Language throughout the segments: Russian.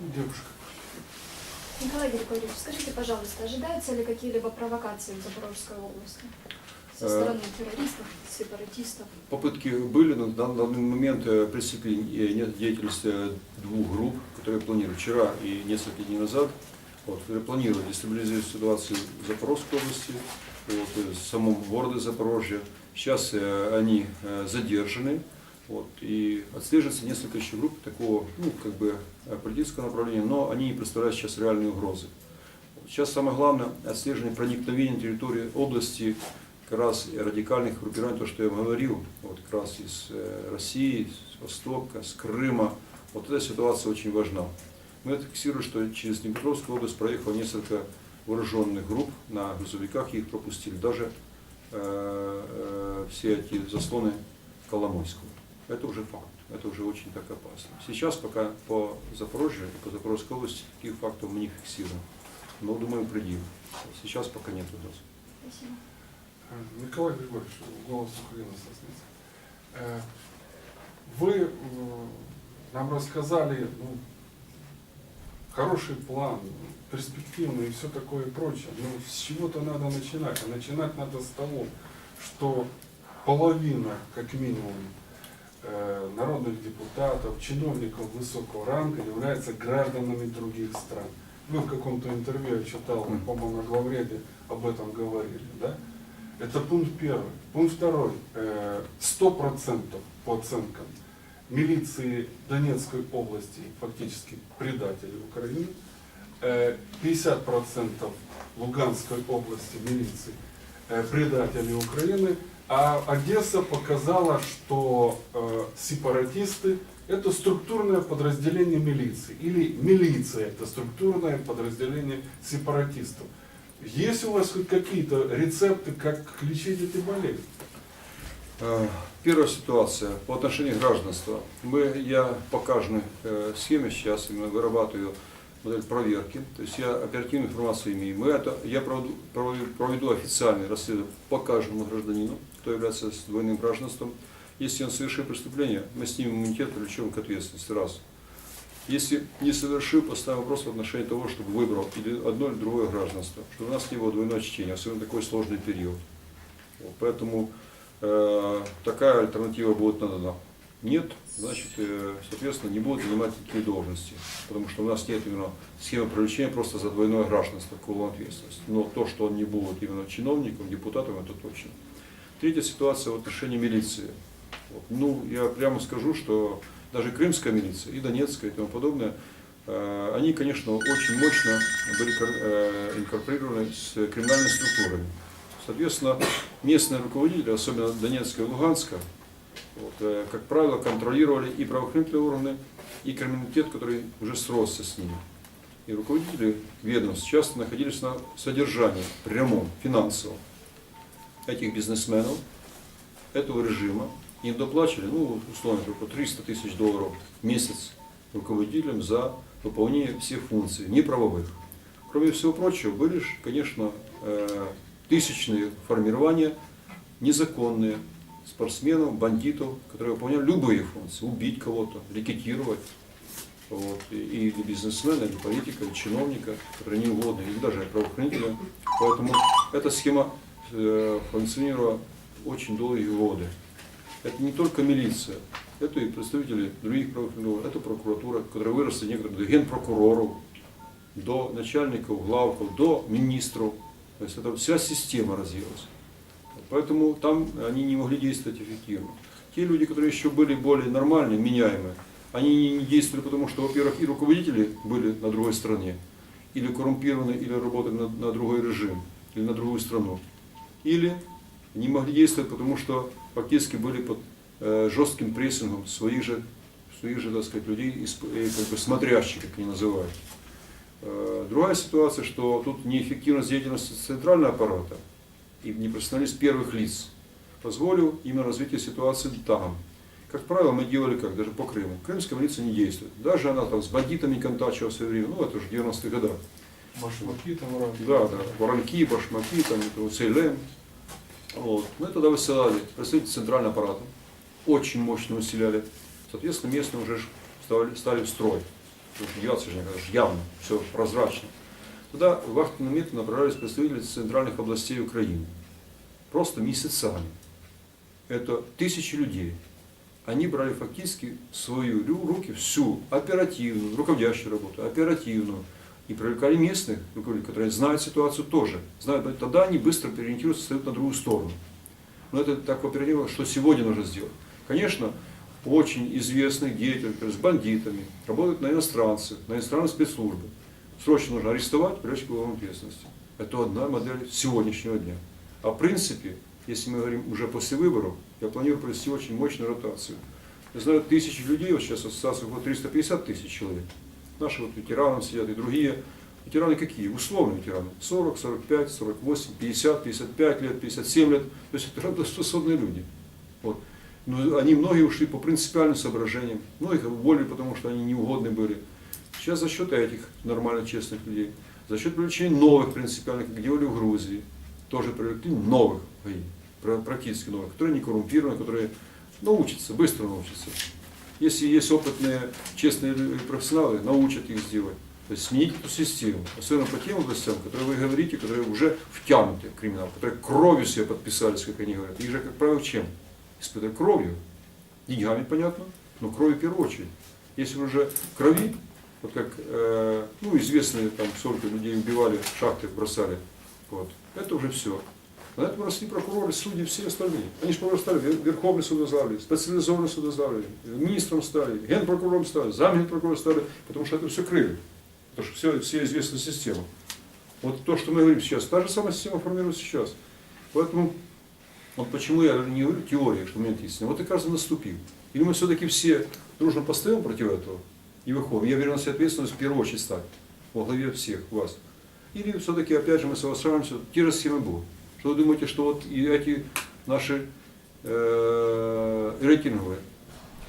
Девушка. Николай Григорьевич, скажите, пожалуйста, ожидаются ли какие-либо провокации в Запорожской области со Э. стороны террористов, сепаратистов? Попытки были, но на данный момент э, пресекли деятельность э, двух групп, которые планировали вчера и несколько дней назад, вот, которые планировали дестабилизировать ситуацию в Запорожской области, вот, в самом городе Запорожье. Сейчас они задержаны, вот, и отслеживается несколько еще групп такого, ну, как бы, э, политического направления, но они не представляют сейчас реальной угрозы. Сейчас самое главное отслеживание проникновения на территории области как раз радикальных группирований, то, что я говорил, вот как раз из э, России, с Востока, с Крыма. Вот эта ситуация очень важна. Мы фиксируем, что через Днепропетровскую область проехало несколько вооруженных групп на грузовиках, их пропустили. Даже э, э, все эти заслоны Коломойского. Это уже факт. Это уже очень так опасно. Сейчас пока по Запорожью и по Запорожской области таких фактов мы не фиксируем. Но думаю, придем. Сейчас пока нет у нас. Спасибо. Э, Николай Григорьевич, голос Украины соснится. Э, Вы нам рассказали ну, хороший план, перспективный и все такое прочее. Но с чего-то надо начинать. А начинать надо с того, что половина, как минимум, народных депутатов, чиновников высокого ранга являются гражданами других стран. Вы в каком-то интервью я читал, по-моему, на главреде об этом говорили, да? Это пункт первый. Пункт второй. Э, Сто процентов по оценкам милиции Донецкой области фактически предатели Украины. Э, 50 процентов Луганской области милиции э, предатели Украины. А Одесса показала, что э, сепаратисты это структурное подразделение милиции. Или милиция это структурное подразделение сепаратистов. Есть у вас хоть какие-то рецепты, как лечить эти болезни? Э, Первая ситуация по отношению гражданства. Мы, я по каждой э, схеме сейчас именно вырабатываю модель проверки. То есть я оперативную информацию имею. Мы это, я проведу, проведу официальное расследование по каждому гражданину, кто является с двойным гражданством. Если он совершил преступление, мы снимем иммунитет, привлечем к ответственности. Раз. Если не совершил, поставим вопрос в отношении того, чтобы выбрал или одно или другое гражданство, чтобы у нас не было двойное чтение, особенно такой сложный период. Поэтому э, такая альтернатива будет надана. Нет, значит, э, соответственно, не будут занимать такие должности, потому что у нас нет именно схемы привлечения просто за двойное гражданство к уголовной ответственности. Но то, что он не будет именно чиновником, депутатом, это точно. Третья ситуация в отношении милиции. Вот. Ну, я прямо скажу, что даже крымская милиция и донецкая и тому подобное, э, они, конечно, очень мощно были э, инкорпорированы с криминальными структурами. Соответственно, местные руководители, особенно Донецка и Луганска, вот, э, как правило, контролировали и правоохранительные органы, и криминалитет, который уже сросся с ними. И руководители ведомств часто находились на содержании прямом, финансовом этих бизнесменов, этого режима, им доплачивали, ну, условно, только 300 тысяч долларов в месяц руководителям за выполнение всех функций, неправовых. Кроме всего прочего, были, конечно, э, тысячные формирования незаконные спортсменов, бандитов, которые выполняли любые функции, убить кого-то, рекетировать, вот, и, или бизнесмена, или политика, или чиновника, которые не угодны, или даже правоохранителя. Поэтому эта схема функционировала очень долгие годы. Это не только милиция, это и представители других правоохранительных это прокуратура, которая выросла некоторые до генпрокуроров, до начальников, главков, до министров. То есть это вся система развилась. Поэтому там они не могли действовать эффективно. Те люди, которые еще были более нормальные, меняемые, они не действовали, потому что, во-первых, и руководители были на другой стране, или коррумпированы, или работали на, на другой режим, или на другую страну. Или не могли действовать, потому что фактически были под э, жестким прессингом своих же, своих же, так сказать, людей, э, как бы смотрящих, как они называют. Э, Другая ситуация, что тут неэффективность деятельности центрального аппарата и непрофессионализм первых лиц позволил именно развитие ситуации там. Как правило, мы делали как, даже по Крыму. Крымская милиция не действует. Даже она там с бандитами контачила в свое время, ну это уже 90-х годах. Башмаки там разные. Да, да, воронки, башмаки, там, вот СЛМ. Вот. Мы тогда высылали представителей центрального аппарата, очень мощно усиляли. Соответственно, местные уже стали, стали в строй. деваться же явно, все прозрачно. Туда вахтенным методом направлялись представители центральных областей Украины. Просто месяцами. Это тысячи людей. Они брали фактически в свою ру- руки всю оперативную, руководящую работу, оперативную. И привлекали местных которые знают ситуацию тоже. Знают, тогда они быстро переориентируются, встают на другую сторону. Но это так оперативно, что сегодня нужно сделать. Конечно, очень известных деятелей, с бандитами, работают на иностранцев, на иностранные спецслужбы. Срочно нужно арестовать, привлечь к уголовной ответственности. Это одна модель сегодняшнего дня. А в принципе, если мы говорим уже после выборов, я планирую провести очень мощную ротацию. Я знаю тысячи людей, вот сейчас ассоциация около 350 тысяч человек. Наши вот ветераны сидят и другие. Ветераны какие? Условные ветераны. 40, 45, 48, 50, 55 лет, 57 лет. То есть это работоспособные люди. Вот. Но они многие ушли по принципиальным соображениям. Многих уволили, потому что они неугодны были. Сейчас за счет этих нормально честных людей, за счет привлечения новых принципиальных, как делали в Грузии, тоже привлекли новых, ой, пра- практически новых, которые не коррумпированы, которые научатся, быстро научатся. Если есть опытные, честные профессионалы, научат их сделать. То есть сменить эту систему, особенно по тем областям, которые вы говорите, которые уже втянуты в криминал, которые кровью себе подписались, как они говорят. Их же, как правило, чем? Испытывают кровью. Деньгами, понятно, но кровью в первую очередь. Если уже крови, вот как э, ну, известные там сколько людей убивали, в шахтах бросали, вот, это уже все. На этом росли прокуроры, судьи, все остальные. Они же прокуроры стали, Вер- Верховный суд возглавили, специализованный суд возглавили, министром стали, генпрокурором стали, замгенпрокурором стали, потому что это все крыли. Потому что все, все известная система. Вот то, что мы говорим сейчас, та же самая система формируется сейчас. Поэтому, вот почему я не говорю теория, что момент истины, вот и каждый наступил. Или мы все-таки все дружно постоим против этого и выходим. Я беру на себя ответственность в первую очередь стать во главе всех вас. Или все-таки, опять же, мы соглашаемся, те же схемы будут. Что вы думаете, что вот эти наши э, рейтинговые,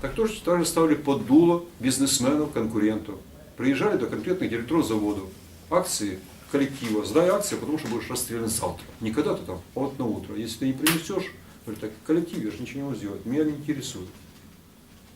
так тоже также ставили под дуло бизнесменов, конкурентов. Приезжали до конкретных директоров заводов, акции коллектива, сдай акции, потому что будешь расстрелян завтра. Не когда-то там, а вот на утро. Если ты не принесешь, говорю, так коллектив, я же ничего не могу сделать, меня не интересует.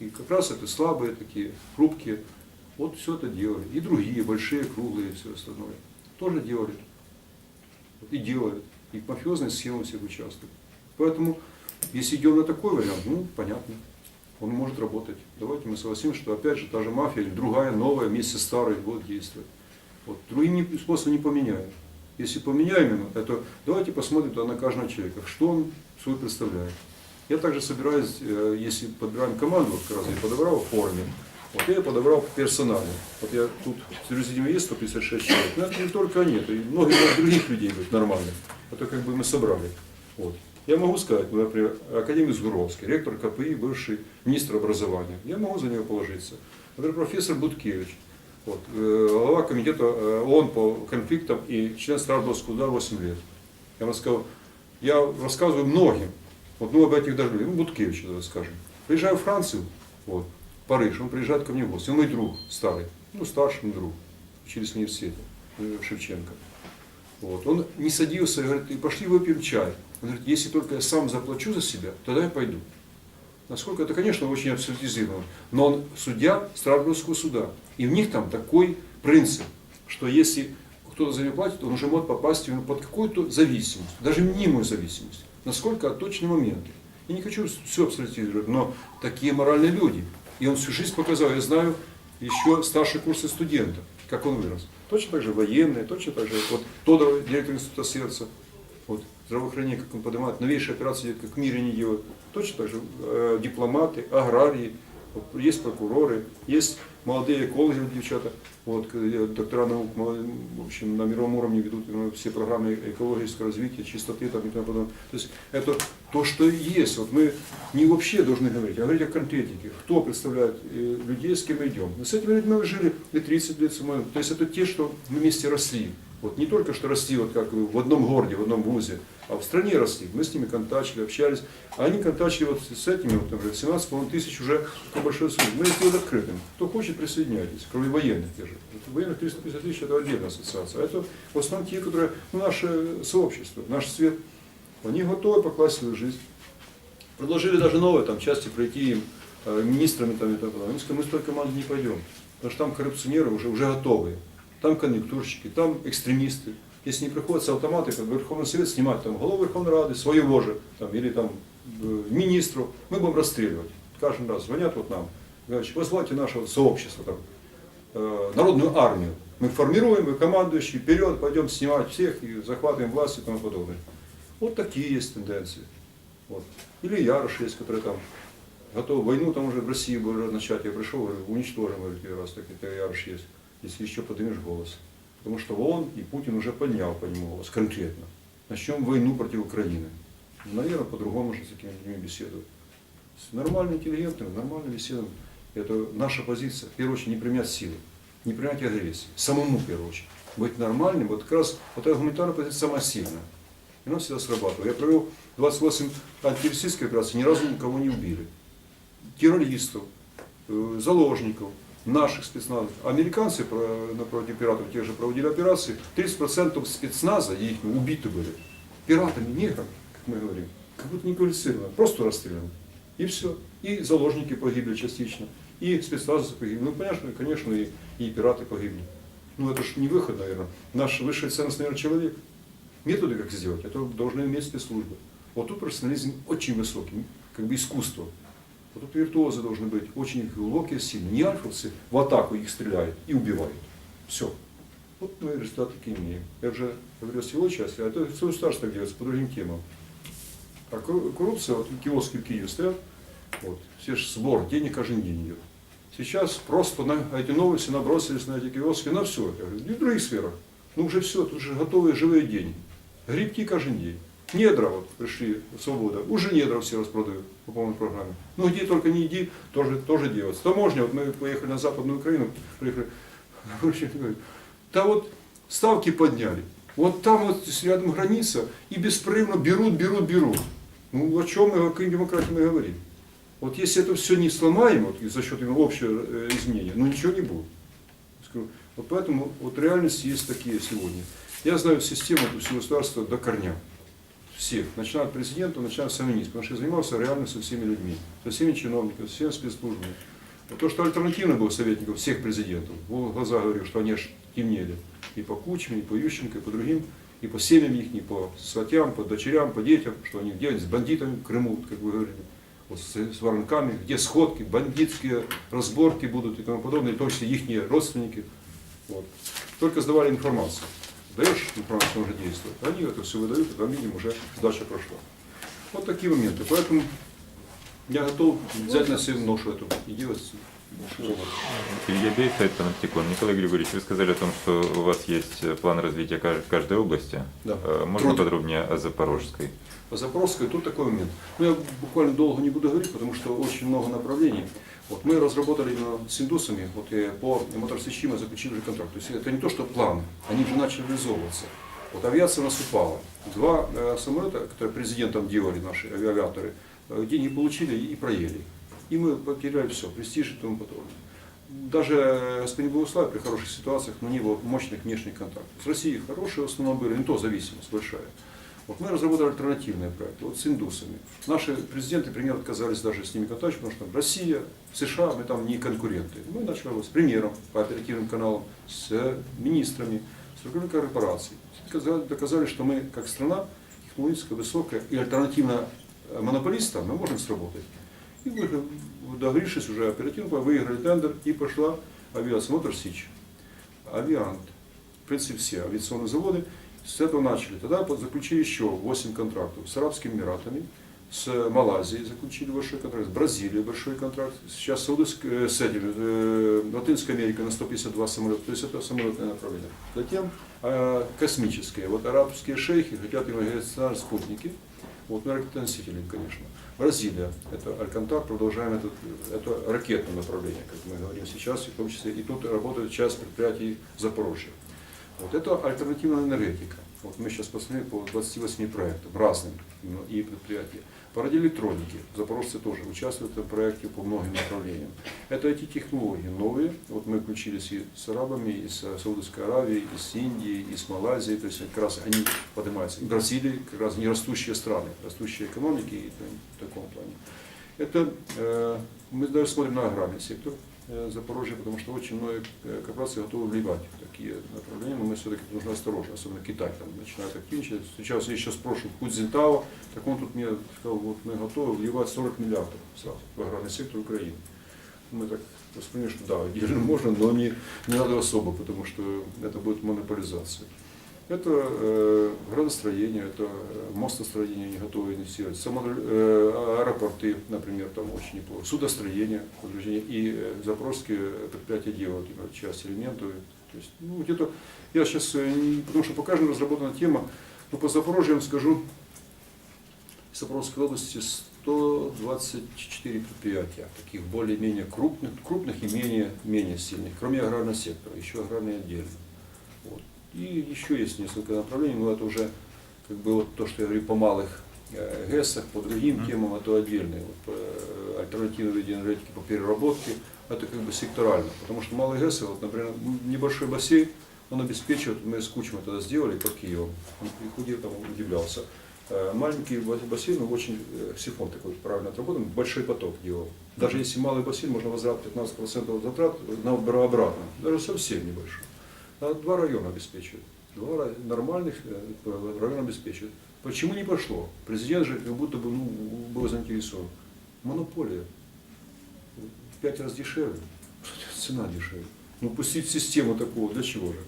И как раз это слабые такие, хрупкие, вот все это делали. И другие, большие, круглые все остальное. Тоже делали. И делают. Схеме всех участвуют. Поэтому, если идем на такой вариант, ну, понятно, он может работать. Давайте мы согласимся, что опять же та же мафия или другая, новая, вместе с старой будет действовать. Вот. Другим способом не поменяем. Если поменяем его, это давайте посмотрим на каждого человека, что он свой представляет. Я также собираюсь, э, если подбираем команду, как раз я подобрал в форме, вот я подобрал персонально. Вот я тут в резидиуме есть 156 человек, но это не только они, это и много других людей будет Это как бы мы собрали. Вот. Я могу сказать, например, академик Згуровский, ректор КПИ, бывший министр образования. Я могу за него положиться. Например, профессор Буткевич, вот, э, глава комитета э, ООН по конфликтам и член Страждовского суда 8 лет. Я вам сказал, я рассказываю многим, вот ну об этих даже, ну Буткевич, давай скажем. Приезжаю в Францию, вот, в Париж, он приезжает ко мне в гости, он мой друг старый, ну старший друг, учились в университете, э, Шевченко. Вот. Он не садился, говорит, и пошли выпьем чай. Он говорит, если только я сам заплачу за себя, тогда я пойду. Насколько это, конечно, очень абсолютизировано. Но он судья Страсбургского суда. И в них там такой принцип, что если кто-то за него платит, он уже может попасть под какую-то зависимость, даже мнимую зависимость. Насколько точные моменты. Я не хочу все абсолютизировать, но такие моральные люди. И он всю жизнь показал, я знаю еще старшие курсы студентов, как он вырос. Точно так же военные, точно так же, вот Тодоров, директор института сердца, вот, здравоохранение, как он поднимает, новейшие операции, как в мире не делают. Точно так же э, дипломаты, аграрии, есть прокуроры, есть молодые экологи, девчата, вот, доктора наук, в общем, на мировом уровне ведут э, все программы экологического развития, чистоты там, и тому подобное. То есть это то, что есть. Вот мы не вообще должны говорить, а говорить о конкретике. Кто представляет э, людей, с кем мы идем. Мы с этими людьми мы жили и 30 лет самому. То есть это те, что мы вместе росли. Вот не только что росли вот как в одном городе, в одном вузе, а в стране росли. Мы с ними контачили, общались. А они контачили вот с этими, вот, например, 17 по-моему, тысяч уже такой большой суд. Мы сделали открытым. Кто хочет, присоединяйтесь. Кроме военных те же. Военных 350 тысяч это отдельная ассоциация. А это в основном те, которые, ну, наше сообщество, наш свет. Они готовы покласть свою жизнь. Предложили даже новые там части пройти им, э, министрами там и так далее. Они сказали, мы с той командой не пойдем. Потому что там коррупционеры уже, уже готовые. Там конъюнктурщики, там экстремисты. Если не приходится автоматы, как Верховный Совет снимать там голову Верховной Рады, своего же, там, или там э, министру, мы будем расстреливать. Каждый раз звонят вот нам, говорят, возглавьте наше сообщество, там, э, народную армию. Мы формируем, вы командующие, вперед, пойдем снимать всех и захватываем власть и тому подобное. Вот такие есть тенденции. Вот. Или Ярош есть, который там готов войну там уже в России уже начать. Я пришел, уничтожим, говорю, раз, так это Ярош есть, если еще поднимешь голос. Потому что он и Путин уже поднял по нему голос конкретно. Начнем войну против Украины. Наверное, по-другому же с такими людьми беседовать. С нормальным, интеллигентным, нормальным беседом. Это наша позиция. В первую очередь, не применять силы, не применять агрессии. Самому, в первую очередь. Быть нормальным, вот как раз вот эта гуманитарная позиция самая сильная. И она всегда срабатывала. Я провел 28 антитеррористических операций, ни разу никого не убили. Террористов, э, заложников, наших спецназов. Американцы про- напротив пиратов те же проводили операции. 30% спецназа их убиты были. Пиратами, неграми, как мы говорим. Как будто не квалифицировано, просто расстреляно. И все. И заложники погибли частично, и спецназы погибли. Ну, конечно, конечно и, и пираты погибли. Ну, это же не выход, наверное. Наша высшая ценность, наверное, человек. Методы, как сделать, это должны иметь спецслужбы. Вот тут профессионализм очень высокий, как бы искусство. Вот тут виртуозы должны быть, очень глубокие, сильные. Не альфовцы в атаку их стреляют и убивают. Все. Вот мы результаты такие имеем. Я уже говорил с его части, а это все государство делается по другим темам. А корру- коррупция, вот киоски в Киеве стоят, вот, все же сбор денег каждый день идет. Сейчас просто на эти новости набросились на эти киоски, на все. Я говорю, и в других сферах. Ну уже все, тут же готовые живые деньги. Грибки каждый день. Недра вот пришли, свобода. Уже недра все распродают по полной программе. Ну где только не иди, тоже, тоже делается. Таможня, вот мы поехали на Западную Украину, приехали, да вот ставки подняли. Вот там вот рядом граница, и беспрерывно берут, берут, берут. Ну о чем мы, о какой демократии мы говорим? Вот если это все не сломаем вот, за счет именно общего э, изменения, ну ничего не будет. Вот поэтому вот реальность есть такие сегодня. Я знаю систему всего государства до корня. Всех, начиная от президента, начиная с низа, потому что я занимался реально со всеми людьми, со всеми чиновниками, со всеми спецслужбами. Вот то, что альтернативно был советников всех президентов, в глаза говорил, что они аж темнели и по Кучме, и по Ющенко, и по другим, и по семьям их, и по сватьям, по дочерям, по детям, что они делают с бандитами в Крыму, как вы говорили, вот с, с воронками, где сходки, бандитские разборки будут и тому подобное, и то есть их родственники. Вот. Только сдавали информацию. Даешь информацию, он уже действует. Они это все выдают, и там, видим, уже сдача прошла. Вот такие моменты. Поэтому я готов взять на себя ношу эту и делать. Илья Бей, сайт Паноптикон. Николай Григорьевич, вы сказали о том, что у вас есть э, план развития каж- каждой области. Да. Э, Можно Труд. подробнее о Запорожской? По Запорожской тут такой момент. Ну, я буквально долго не буду говорить, потому что очень много направлений. Вот мы разработали именно с индусами, вот и по моторсвечи мы заключили уже контракт. То есть это не то, что планы, они уже начали реализовываться. Вот авиация у нас упала. Два э, самолета, которые президентом делали наши авиаторы, э, деньги получили и проели. И мы потеряли все, престиж и тому подобное. Даже э, господин Богуслав при хороших ситуациях, но не было мощных внешних контактов. С Россией хорошие в основном были, не то зависимость большая. Вот мы разработали альтернативные проекты, вот с индусами. Наши президенты, пример, отказались даже с ними контактировать, потому что Россия, США, мы там не конкуренты. Мы начали с премьером по оперативным каналам, с министрами, с руководителями корпораций. Доказали, доказали, что мы, как страна, технологически высокая и альтернативно э, монополистам, мы можем сработать. И э, договорившись уже оперативно, выиграли тендер, и пошла авиация Мотор Сич, Авиант, в принципе все авиационные заводы. С этого начали. Тогда заключили еще 8 контрактов с Арабскими Эмиратами, с Малайзией заключили большой контракт, с Бразилией большой контракт, сейчас с, Саудовск- э, с этим, э, Латинской Америкой на 152 самолета, то есть это самолетное направление. Затем э, космические. Вот арабские шейхи хотят иметь спутники, вот мы ракетоносители, конечно. Бразилия, это Алькантар, продолжаем этот, это ракетное направление, как мы говорим сейчас, в том числе и тут работает часть предприятий Запорожья. Вот это альтернативная энергетика. Вот мы сейчас посмотрели по 28 проектам, разным ну, и предприятия. По радиоэлектронике запорожцы тоже участвуют в этом проекте по многим направлениям. Это эти технологии новые. Вот мы включились и с арабами, и с Саудовской Аравией, и с Индией, и с Малайзией. То есть как раз они поднимаются. И Бразилии, как раз не растущие страны, растущие экономики и в таком плане. Это э, мы даже смотрим на аграрный сектор. э, Запорожье, потому что очень многие э, корпорации готовы вливать в такие направления, но мы все-таки нужно осторожно, особенно Китай там начинает активничать. Сейчас я еще спрашиваю Кудзинтао, так он тут мне сказал, вот мы готовы вливать 40 миллиардов сразу в аграрный сектор Украины. Мы так восприняли, что да, отдельно можно, но не, не надо особо, потому что это будет монополизация. Это э, градостроение, это э, мостостроение не готовы инвестировать. Само, э, аэропорты, например, там очень неплохо. Судостроение, и э, предприятия делают именно часть элементов. То есть, ну, где-то, я сейчас, потому что по каждому разработана тема, но по Запорожью вам скажу, в Запорожской области 124 предприятия, таких более-менее крупных, крупных и менее, менее сильных, кроме аграрного сектора, еще аграрные отдельно. И еще есть несколько направлений, но это уже как бы вот то, что я говорю по малых э, ГЭСах, по другим темам, это отдельные. Вот, э, альтернативные виды энергетики по переработке, это как бы секторально. Потому что малые ГЭСы, вот, например, небольшой бассейн, он обеспечивает, мы с Кучмой тогда сделали под Киевом, он приходил, там удивлялся. Э, Маленький ба- бассейн, он очень, сифон такой правильно отработан, большой поток делал. Даже если малый бассейн, можно возврат 15% затрат на обратно, даже совсем небольшой. А Два района обеспечивают. Два нормальных э, района обеспечивают. Почему не пошло? Президент же как будто бы ну, был заинтересован. Монополия. В пять раз дешевле. Цена дешевле. Ну пустить систему такого, для чего же?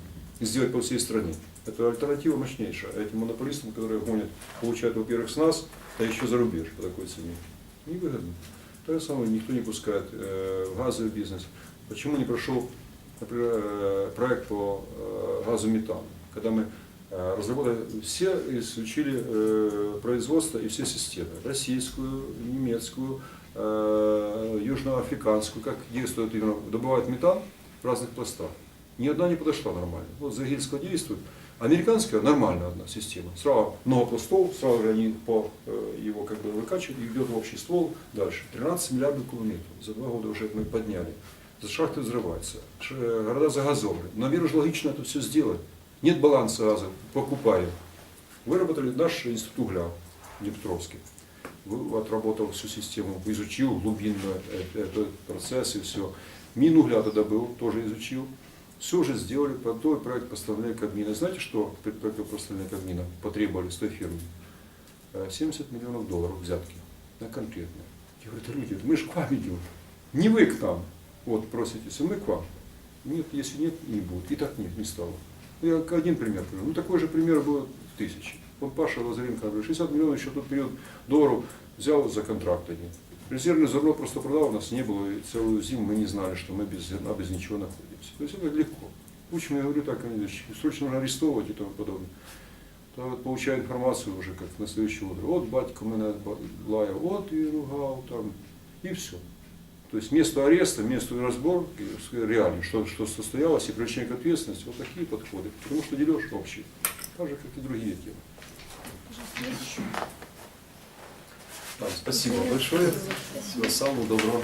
Сделать по всей стране. Это альтернатива мощнейшая. А этим монополистам, которые гонят, получают, во-первых, с нас, а еще за рубеж по такой цене. Невыгодно. То же самое никто не пускает э, газовый бизнес. Почему не прошел например, э, проект по э, газу метана, когда мы э, разработали все, изучили производство и все системы, российскую, немецкую, южноафриканскую, как действует именно, добывают метан в разных пластах. Ни одна не подошла нормально. Вот Загильского действует. Американская нормальная одна система. Сразу много пластов, сразу же они по его как бы выкачивают и идет в общий ствол дальше. 13 миллиардов кубометров. За два года уже мы подняли. Шахты взрываются, э, города загазованы. Наверное, же логично это все сделать. Нет баланса газа, покупаем. Выработали наш институт угля Днепровский. Отработал всю систему, изучил глубинно э- этот процесс и все. Мин угля тогда был, тоже изучил. Все уже сделали, готовый проект постановления Кабмина. Знаете, что при проекте постановления Кабмина потребовали с той фирмы? Э, 70 миллионов долларов взятки на конкретное. Я говорю, это люди, мы же к вам идем. Не вы к нам. Вот, проситесь, а мы к вам. Нет, если нет, не будет. И так нет, не стало. Я один пример приведу. Ну, такой же пример было тысячи. Вот Паша Лазаренко, говорит, 60 миллионов еще тот период долларов взял за контракт один. Резервное зерно просто продал, у нас не было, и целую зиму мы не знали, что мы без зерна, без ничего находимся. То есть это легко. Учим, я говорю так, срочно нужно арестовывать и тому подобное. То вот получаю информацию уже как на следующее утро. Вот батько мене лаяв, вот и ругал там, и все. То есть место ареста, место разборки, реально, что, что состоялось, и привлечение к ответственности, вот такие подходы. Потому что дележ общий, так же, как и другие темы. Спасибо большое. Всего самого доброго.